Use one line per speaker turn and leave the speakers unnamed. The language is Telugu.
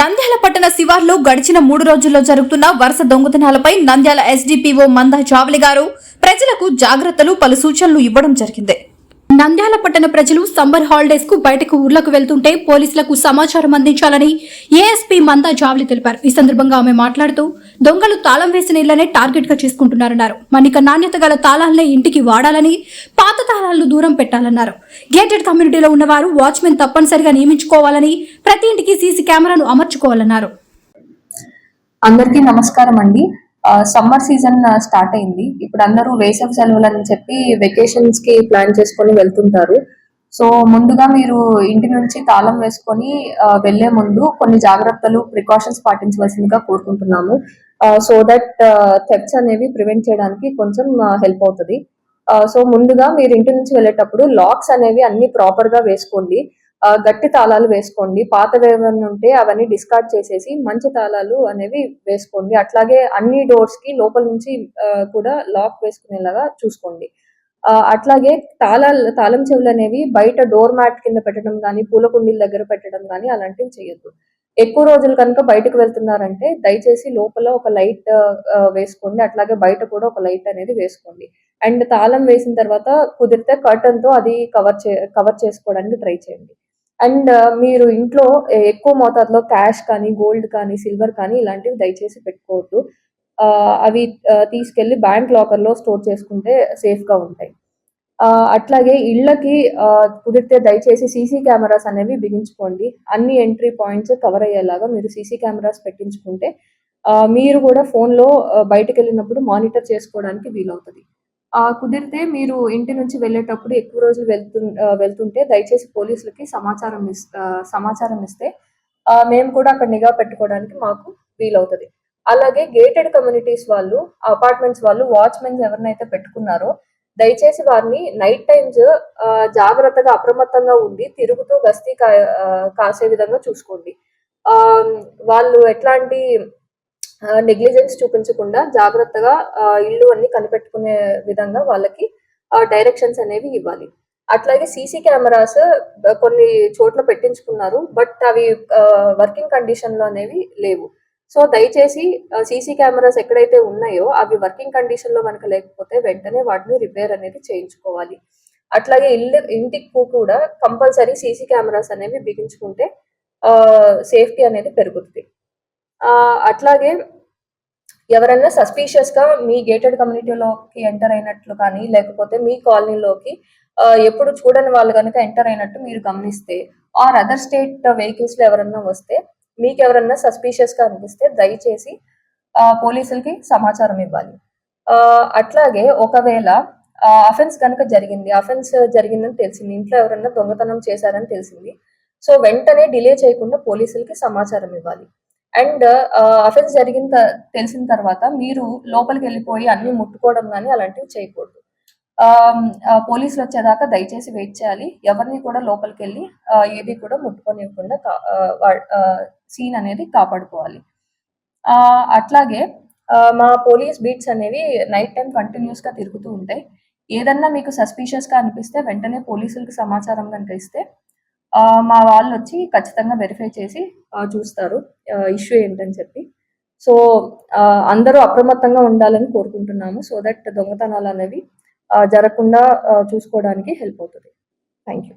నంద్యాల పట్టణ శివార్లో గడిచిన మూడు రోజుల్లో జరుగుతున్న వరుస దొంగతనాలపై నంద్యాల ఎస్డిపిఓ మంద జావలి గారు ప్రజలకు జాగ్రత్తలు పలు సూచనలు ఇవ్వడం జరిగింది. నంద్యాల పట్టణ ప్రజలు సమ్మర్ హాలిడేస్కు బయటకు ఊర్లకు వెళ్తుంటే పోలీసులకు సమాచారం అందించాలని ఏఎస్పీ మందా జావ్లి తెలిపారు. ఈ సందర్భంగా ఆమె మాట్లాడుతూ దొంగలు తాళం వేసిన ఇళ్ళనే టార్గెట్గా చేసుకుంటున్నారన్నారు. మన్నిక నాణ్యత గల తాళాలనే ఇంటికి వాడాలని పాత తాళాలను దూరం పెట్టాలన్నారు. గేటెడ్ కమ్యూనిటీలో ఉన్నవారు వాచ్మెన్ తప్పనిసరిగా నియమించుకోవాలని ప్రతి ఇంటికి సీసీ కెమెరాను అమర్చుకోవాలన్నారు.
అందరికీ నమస్కారం అండి సమ్మర్ సీజన్ స్టార్ట్ అయింది. ఇప్పుడు అందరూ వేసవి సెలవులు అని చెప్పి వెకేషన్స్కి ప్లాన్ చేసుకొని వెళ్తుంటారు. సో ముందుగా మీరు ఇంటి నుంచి తాళం వేసుకొని వెళ్ళే ముందు కొన్ని జాగ్రత్తలు ప్రికాషన్స్ పాటించవలసిందిగా కోరుకుంటున్నాము. సో దట్ థెప్స్ అనేవి ప్రివెంట్ చేయడానికి కొంచెం హెల్ప్ అవుతుంది. సో ముందుగా మీరు ఇంటి నుంచి వెళ్ళేటప్పుడు లాక్స్ అనేవి అన్ని ప్రాపర్గా వేసుకోండి. గట్టి తాళాలు వేసుకోండి. పాతవి ఏమైనా ఉంటే అవన్నీ డిస్కార్డ్ చేసేసి మంచి తాళాలు అనేవి వేసుకోండి. అట్లాగే అన్ని డోర్స్కి లోపల నుంచి కూడా లాక్ వేసుకునేలాగా చూసుకోండి. అట్లాగే తాళాలు తాళం చెవులు అనేవి బయట డోర్ మ్యాట్ కింద పెట్టడం కానీ పూల కుండీల దగ్గర పెట్టడం కానీ అలాంటివి చేయొద్దు. ఎక్కువ రోజులు కనుక బయటకు వెళ్తున్నారంటే దయచేసి లోపల ఒక లైట్ వేసుకోండి. అట్లాగే బయట కూడా ఒక లైట్ అనేది వేసుకోండి. అండ్ తాళం వేసిన తర్వాత కుదిరితే కర్టన్తో అది కవర్ చే కవర్ చేసుకోవడానికి ట్రై చేయండి. అండ్ మీరు ఇంట్లో ఎక్కువ మోతాదులో క్యాష్ కానీ గోల్డ్ కానీ సిల్వర్ కానీ ఇలాంటివి దయచేసి పెట్టుకోవద్దు. అవి తీసుకెళ్ళి బ్యాంక్ లాకర్లో స్టోర్ చేసుకుంటే సేఫ్గా ఉంటాయి. అట్లాగే ఇళ్ళకి కుదిరితే దయచేసి సీసీ కెమెరాస్ అనేవి బిగించుకోండి. అన్ని ఎంట్రీ పాయింట్స్ కవర్ అయ్యేలాగా మీరు సీసీ కెమెరాస్ పెట్టించుకుంటే మీరు కూడా ఫోన్లో బయటకు వెళ్ళినప్పుడు మానిటర్ చేసుకోవడానికి వీలవుతుంది. కుదిరితే మీరు ఇంటి నుంచి వెళ్ళేటప్పుడు ఎక్కువ రోజులు వెళ్తు వెళ్తుంటే దయచేసి పోలీసులకి సమాచారం ఇస్ సమాచారం ఇస్తే మేము కూడా అక్కడ నిఘా పెట్టుకోవడానికి మాకు వీలవుతుంది. అలాగే గేటెడ్ కమ్యూనిటీస్ వాళ్ళు అపార్ట్మెంట్స్ వాళ్ళు వాచ్మెన్స్ ఎవరినైతే పెట్టుకున్నారో దయచేసి వారిని నైట్ టైమ్స్ జాగ్రత్తగా అప్రమత్తంగా ఉండి తిరుగుతూ గస్తీ కా కాసే విధంగా చూసుకోండి. ఆ, వాళ్ళు ఎట్లాంటి నెగ్లిజెన్స్ చూపించకుండా జాగ్రత్తగా ఇల్లు అన్ని కనిపెట్టుకునే విధంగా వాళ్ళకి డైరెక్షన్స్ అనేవి ఇవ్వాలి. అట్లాగే సీసీ కెమెరాస్ కొన్ని చోట్ల పెట్టించుకున్నారు బట్ అవి వర్కింగ్ కండిషన్లో అనేవి లేవు. సో దయచేసి సీసీ కెమెరాస్ ఎక్కడైతే ఉన్నాయో అవి వర్కింగ్ కండిషన్లో మనకు లేకపోతే వెంటనే వాటిని రిపేర్ అనేది చేయించుకోవాలి. అట్లాగే ఇల్లు ఇంటికి కూడా కంపల్సరీ సీసీ కెమెరాస్ అనేవి బిగించుకుంటే సేఫ్టీ అనేది పెరుగుతుంది. అట్లాగే ఎవరైనా సస్పీషియస్గా మీ గేటెడ్ కమ్యూనిటీలోకి ఎంటర్ అయినట్లు కానీ లేకపోతే మీ కాలనీలోకి ఎప్పుడు చూడని వాళ్ళు కనుక ఎంటర్ అయినట్టు మీరు గమనిస్తే ఆర్ అదర్ స్టేట్ వెహికల్స్లో ఎవరన్నా వస్తే మీకు ఎవరన్నా సస్పీషియస్గా అనిపిస్తే దయచేసి పోలీసులకి సమాచారం ఇవ్వాలి. అట్లాగే ఒకవేళ అఫెన్స్ కనుక జరిగింది అఫెన్స్ జరిగిందని తెలిసింది ఇంట్లో ఎవరన్నా దొంగతనం చేశారని తెలిసింది సో వెంటనే డిలే చేయకుండా పోలీసులకి సమాచారం ఇవ్వాలి. అండ్ అఫెన్స్ జరిగిన త- తెలిసిన తర్వాత మీరు లోపలికి వెళ్ళిపోయి అన్ని ముట్టుకోవడం కానీ అలాంటివి చేయకూడదు. పోలీసులు వచ్చేదాకా దయచేసి వెయిట్ చేయాలి. ఎవరిని కూడా లోపలికి వెళ్ళి ఏది కూడా ముట్టుకోనివ్వకుండా సీన్ అనేది కాపాడుకోవాలి. అట్లాగే మా పోలీస్ బీట్స్ అనేవి నైట్ టైం కంటిన్యూస్గా తిరుగుతూ ఉంటాయి. ఏదన్నా మీకు సస్పీషియస్గా అనిపిస్తే వెంటనే పోలీసులకు సమాచారం కనుక ఇస్తే మా వాళ్ళు వచ్చి ఖచ్చితంగా వెరిఫై చేసి చూస్తారు. ఇష్యూ ఏంటని చెప్పి. సో అందరూ అప్రమత్తంగా ఉండాలని కోరుకుంటున్నాము. సో దట్ దొంగతనాలు అనేవి జరగకుండా చూసుకోవడానికి హెల్ప్ అవుతుంది. Thank you